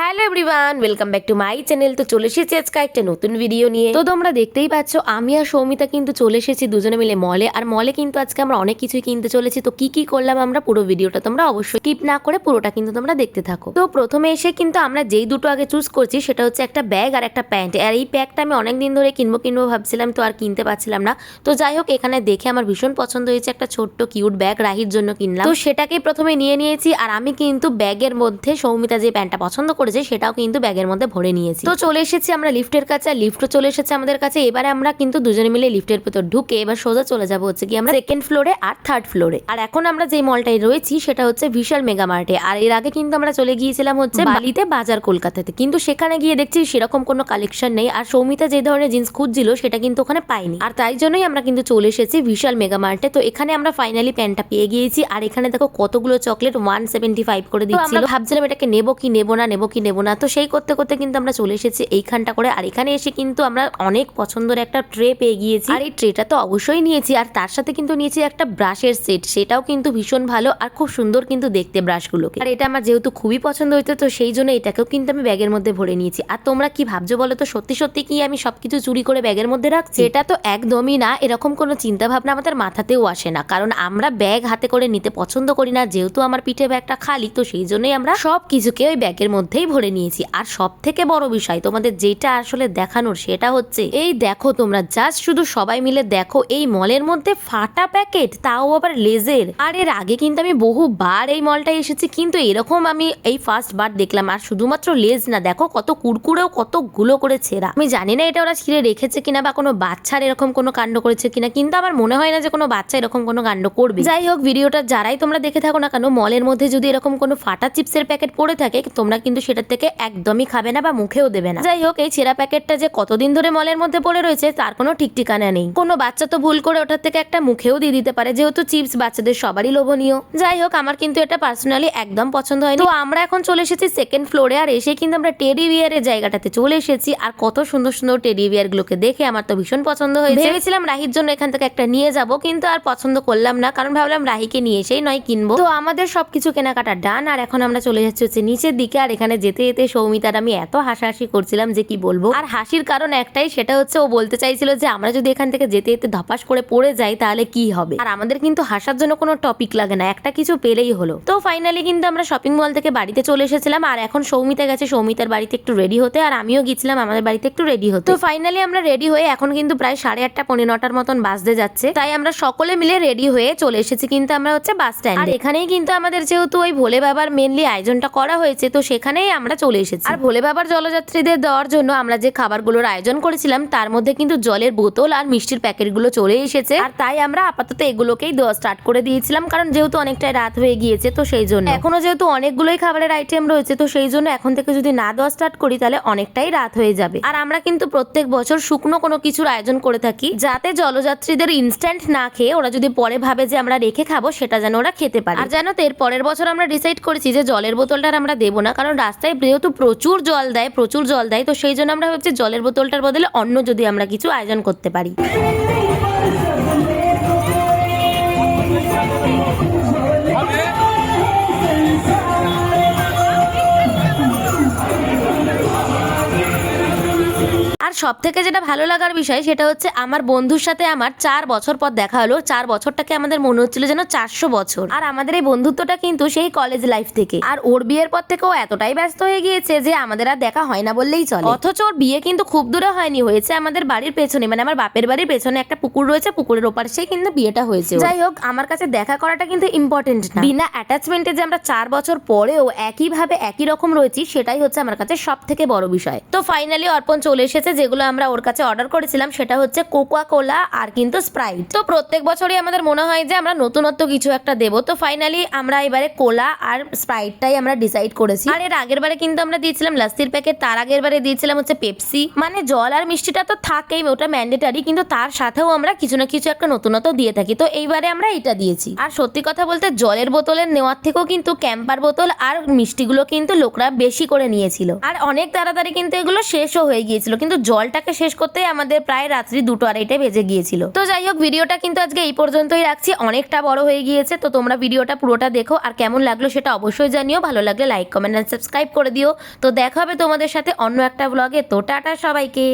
Hello everyone, welcome back to my channel. তো চলে এসেছি আজকে একটা নতুন ভিডিও নিয়ে। তো তোমরা দেখতেই পাচ্ছ, আমি আর সৌমিতা কিন্তু চলে এসেছি দুজনে মিলে মলে আর মলে কিন্তু আজকে আমরা অনেক কিছুই কিনতে চলেছি। তো কি কি করলাম আমরা পুরো ভিডিওটা তোমরা অবশ্যই স্কিপ না করে পুরোটা কিন্তু তোমরা দেখতে থাকো। তো প্রথমে এসে কিন্তু আমরা যেই দুটো আগে চুজ করছি, সেটা হচ্ছে একটা ব্যাগ আর একটা প্যান্ট আর এই প্যাকটা আমি অনেক দিন ধরে কিনবো কিনবো ভাবছিলাম, তো আর কিনতে পারছিলাম না। তো যাই হোক, এখানে দেখে আমার ভীষণ পছন্দ হয়েছে একটা ছোট্ট কিউট ব্যাগ রাহির জন্য কিনলাম। তো সেটাকে প্রথমে নিয়ে নিয়েছি। আর আমি কিন্তু ব্যাগের মধ্যে সৌমিতা যে প্যান্টটা পছন্দ করেছে সেটাও কিন্তু ব্যাগের মধ্যে ভরে নিয়েছি। তো চলে এসেছি আমরা লিফটের কাছে আর লিফটও চলে এসেছে আমাদের কাছে। এবারে আমরা কিন্তু দুজনে মিলে লিফটের ভেতর ঢুকে এবার সোজা চলে যাব হচ্ছে কি আমরা সেকেন্ড ফ্লোরে আর থার্ড ফ্লোরে আর এখন আমরা যে মলটায় রয়েছি সেটা হচ্ছে বিশাল মেগা মার্টে আর এর আগে কিন্তু আমরা চলে গিয়েছিলাম হচ্ছে বালিতে বাজার কলকাতাতে। কিন্তু সেখানে গিয়ে দেখছি সেরকম কোনো কালেকশন নেই। আর সৌমিতা যে ধরনের জিন্স খুঁজছিল সেটা কিন্তু ওখানে পাইনি। আর তাই জন্যই আমরা কিন্তু চলে এসেছি বিশাল মেগা মার্টে তো এখানে আমরা ফাইনালি প্যান্টটা পেয়ে গিয়েছি। আর এখানে দেখো কতগুলো চকলেট ওয়ান সেভেন্টি ফাইভ করে দিচ্ছিল। ভাবছিলাম এটাকে নেব কি নেব না নেব কি নেব না? তো সেই করতে করতে কিন্তু আমরা চলে এসেছি এইখানটা করে। আর এখানে এসে কিন্তু আমরা অনেক পছন্দের একটা ট্রে পেয়ে গিয়েছি। আর এই ট্রেটা তো অবশ্যই নিয়েছি। আর তার সাথে কিন্তু নিয়েছি একটা ব্রাশের সেট। সেটাও কিন্তু ভীষণ ভালো আর খুব সুন্দর কিন্তু দেখতে ব্রাশগুলোকে। আর এটা আমার যেহেতু খুবই পছন্দ হইতো তো সেই জন্য এটাকেও কিন্তু আমি ব্যাগের মধ্যে ভরে নিয়েছি। আর তোমরা কি ভাবছ বলো তো? সত্যি সত্যি কি আমি সবকিছু চুরি করে ব্যাগের মধ্যে রাখছি? এটা তো একদমই না। এরকম কোনো চিন্তা ভাবনা আমাদের মাথাতেও আসে না। কারণ আমরা ব্যাগ হাতে করে নিতে পছন্দ করি না। যেহেতু আমার পিঠে ব্যাগটা খালি, তো সেই জন্যই আমরা সব কিছুকে ওই ব্যাগের মধ্যেই ভরে নিয়েছি। আর সব থেকে বড় বিষয়, তোমাদের যেটা আসলে দেখানোর সেটা হচ্ছে, এই দেখো তোমরা জাস্ট শুধু সবাই মিলে দেখো, এই মলের মধ্যে ফাটা প্যাকেট, তাও আবার লেজের। আর এর আগে কিন্তু আমি বহুবার এই মলটায় এসেছি, কিন্তু এরকম আমি এই ফার্স্ট বার দেখলাম, আর শুধুমাত্র লেজ না, দেখো কত কুড়কুড়েও কতগুলো করে ছেঁড়া আমি জানি না এটা ওরা ছিঁড়ে রেখেছে কিনা, বা কোনো বাচ্চার এরকম কোনো কাণ্ড করেছে কিনা, কিন্তু আমার মনে হয় না যে কোনো বাচ্চা এরকম কোনো কাণ্ড করবে। যাই হোক, ভিডিওটা যারাই তোমরা দেখে থাকো না কেন, মলের মধ্যে যদি এরকম কোনো ফাটা চিপসের প্যাকেট পড়ে থাকে, তোমরা কিন্তু সেটার থেকে একদমই খাবে না বা মুখেও দেবে না। যাই হোক, এই ছেঁড়া প্যাকেটটা যে কতদিন ধরে মলের মধ্যে পড়ে রয়েছে, তার কোনো ঠিক ঠিকানা নেই। কোনো বাচ্চা তো ভুল করে ওটার থেকে একটা মুখেও দিয়ে দিতে পারে, যেহেতু চিপস বাচ্চাদের সবারই লোভনীয়। যাই হোক, আমার কিন্তু এটা পার্সোনালি একদম পছন্দ হয়নি। তো আমরা এখন চলে এসেছি সেকেন্ড ফ্লোরে আর এসে কিন্তু আমরা টেডি বিয়ারের জায়গাটাতে চলে এসেছি। আর কত সুন্দর সুন্দর টেডি বিয়ার গুলোকে দেখে আমার তো ভীষণ পছন্দ হয়েছে। ভেবেছিলাম রাহির জন্য এখান থেকে একটা নিয়ে যাব, কিন্তু আর পছন্দ করলাম না, কারণ ভাবলাম রাহিকে নিয়ে এসেই নয় কিনবো। তো আমাদের সবকিছু কেনাকাটা ডান আর এখন আমরা চলে যাচ্ছি হচ্ছে নিচের দিকে, আর এখানে যেতে যেতে সৌমিতার আমি এত হাসাহাসি করছিলাম যে কি বলব? আর হাসির কারণ একটাই, সেটা হচ্ছে ও বলতে চাইছিল যে আমরা যদি এখান থেকে যেতে যেতে ধপাস করে পড়ে যাই তাহলে কি হবে? আর আমাদের কিন্তু হাসার জন্য কোনো টপিক লাগে না, একটা কিছু পেলেই হলো। তো ফাইনালি কিন্তু আমরা শপিং মল থেকে বাড়িতে চলে এসেছিলাম, আর এখন সৌমিতা গেছে সৌমিতার বাড়িতে একটু রেডি হতে, আর আমিও গেছিলাম আমাদের বাড়িতে একটু রেডি হতে। তো ফাইনালি আমরা রেডি হয়ে এখন কিন্তু প্রায় সাড়ে আটটা পনেরো নটার মতন বাজতে যাচ্ছে। তাই আমরা সকলে মিলে রেডি হয়ে চলে এসেছি কিন্তু আমরা হচ্ছে বাস স্ট্যান্ড আর এখানেই কিন্তু আমাদের যেহেতু ওই ভোলে বাবার মেনলি আয়োজনটা করা হয়েছে, তো সেখানেই আমরা চলে এসেছি। আর ভোলে বাবার জলযাত্রীদের দেওয়ার জন্য আমরা যে খাবারগুলোর আয়োজন করেছিলাম, তার মধ্যে কিন্তু জলের বোতল আর মিষ্টির প্যাকেটগুলো চলে এসেছে। আর তাই আমরা আপাতত এগুলোকেই দেওয়া স্টার্ট করে দিয়েছিলাম, কারণ যেহেতু অনেকটাই রাত হয়ে গিয়েছে, তো সেই জন্য। এখনও যেহেতু অনেকগুলোই খাবারের আইটেম রয়েছে, তো সেই জন্য এখন থেকে যদি না দেওয়া স্টার্ট করি, তাহলে অনেকটাই রাত হয়ে যাবে। আর আমরা কিন্তু প্রত্যেক বছর শুকনো কোনো কিছুর আয়োজন করে থাকি, যাতে জলযাত্রীদের ইনস্ট্যান্ট না খেয়ে ওরা যদি পরে ভাবে যে আমরা রেখে খাব, সেটা যেন ওরা খেতে পারে। আর তো এর পরের বছর আমরা ডিসাইড করেছি যে জলের বোতলটা আমরা দেবো না, কারণ রাস্তায় যেহেতু প্রচুর জল দেয়, প্রচুর জল দেয়, তো সেই জন্য আমরা ভাবছি জলের বোতলটার বদলে অন্য যদি আমরা কিছু আয়োজন করতে পারি। আর সব থেকে যেটা ভালো লাগার বিষয় সেটা হচ্ছে আমার বন্ধুর সাথে আমার চার বছর পর দেখা হলো। চার বছরটাকে আমাদের মনে হচ্ছিল যেন চারশো বছর। আর আমাদের এই বন্ধুত্বটা কিন্তু সেই কলেজ লাইফ থেকে। আর ওর বিয়ের পর থেকে ও এতটাই ব্যস্ত হয়ে গিয়েছে যে আমাদের আর দেখা হয় না বললেই চলে। অথচ ওর বিয়ে কিন্তু খুব দূরে হয়নি, হয়েছে আমাদের বাড়ির পেছনে। মানে আমার বাপের বাড়ির পেছনে একটা পুকুর রয়েছে, পুকুরের ওপার সেই কিন্তু বিয়েটা হয়েছে যাই হোক, আমার কাছে দেখা করাটা কিন্তু ইম্পর্টেন্ট না। বিনা অ্যাটাচমেন্টে যে আমরা চার বছর পরেও একইভাবে একই রকম রয়েছি, সেটাই হচ্ছে আমার কাছে সব থেকে বড় বিষয়। তো ফাইনালি অর্পণ চলে এসেছে যেগুলো আমরা ওর কাছে অর্ডার করেছিলাম, সেটা হচ্ছে কোকা কোলা আর কিন্তু স্প্রাইট তো প্রত্যেক বছরই আমাদের মনে হয় যে আমরা নতুনত্ব কিছু একটা দেবো। তো ফাইনালি আমরা এবারে কোলা আর স্প্রাইটটাই আমরা ডিসাইড করেছি। আর এর আগের বারে কিন্তু আমরা দিয়েছিলাম লাস্তির প্যাকেট তার আগের বারে দিয়েছিলাম হচ্ছে পেপসি মানে জল আর মিষ্টিটা তো থাকেই, ওটা ম্যান্ডেটারি কিন্তু তার সাথেও আমরা কিছু না কিছু একটা নতুনত্ব দিয়ে থাকি। তো এইবারে আমরা এটা দিয়েছি। আর সত্যি কথা বলতে জলের বোতলের নেওয়ার থেকেও কিন্তু ক্যাম্পার বোতল আর মিষ্টিগুলো কিন্তু লোকরা বেশি করে নিয়েছিল। আর অনেক তাড়াতাড়ি কিন্তু এগুলো শেষও হয়ে গিয়েছিল। কিন্তু জলটাকে শেষ করতে আমাদের প্রায় রাত্রি দুটো আড়াইটে বেজে গিয়েছিল। তো যাই হোক, ভিডিওটা কিন্তু আজকে এই পর্যন্তই রাখছি। অনেকটা বড় হয়ে গিয়েছে, তো তোমরা ভিডিওটা পুরোটা দেখো। আর কেমন লাগল সেটা অবশ্যই জানিও। ভালো লাগলে লাইক কমেন্ট সাবস্ক্রাইব করে দিও। তো দেখা হবে তোমাদের সাথে অন্য একটা ব্লগে তো টাটা সবাইকে।